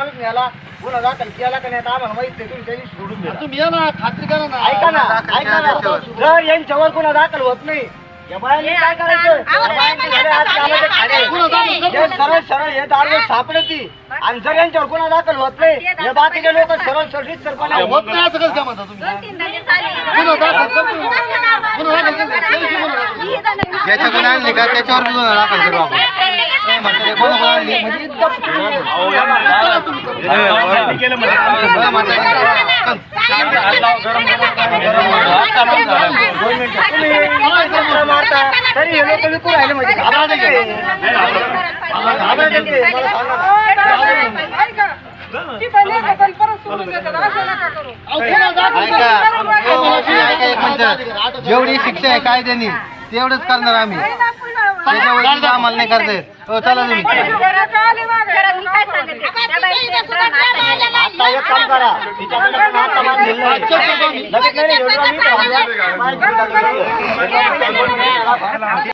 माणूस न्याला गुन्हा दाखल केला का नाही आता आम्हाला माहीत नाही तुम्ही त्या दिवशी सोडून द्या तुम्ही या ना खात्री करा ना. ऐका ना ऐका ना. जर यांच्यावर गुन्हा दाखल होत नाही या बायांनी काय करायचं? या बायांचे झाले आज कामाचे खाडे. गुन्हा दाखल करतो. सरळ सरळ हे दारू सापडती आणि जर यांच्यावर गुन्हा दाखल होत नाही हे बाकीचे लोक सरळ सरळ होत नाही असं कसं काय म्हणता तुम्ही? गुन्हा आणली का त्याच्यावर गुन्हा दाखल करू आपण. नाही म्हणतो ते कोण कोण आणली म्हणजे इतकं करा तुम्ही करा. बरं म्हणतो. चल. दोन मिनिटं. तुम्ही इतकं मारता तरी हे लोक विकू राहिले म्हणजे घाबरायचं की? घाबरायचं की? मला सांगा ना. अहो, गुन्हा दाखल ऐका करा. हो, मावशी, ऐका एक मिनिट जेवढी शिक्षा आहे कायद्याने तेवढंच करणार आम्ही त्याच्यावर आम्हाला नाही करता येत. हो चला तुम्ही आता एक काम करा. तिच्याकडे पण आता मान दिलेला आहे. लगेच नाही, नाही, एवढं तर-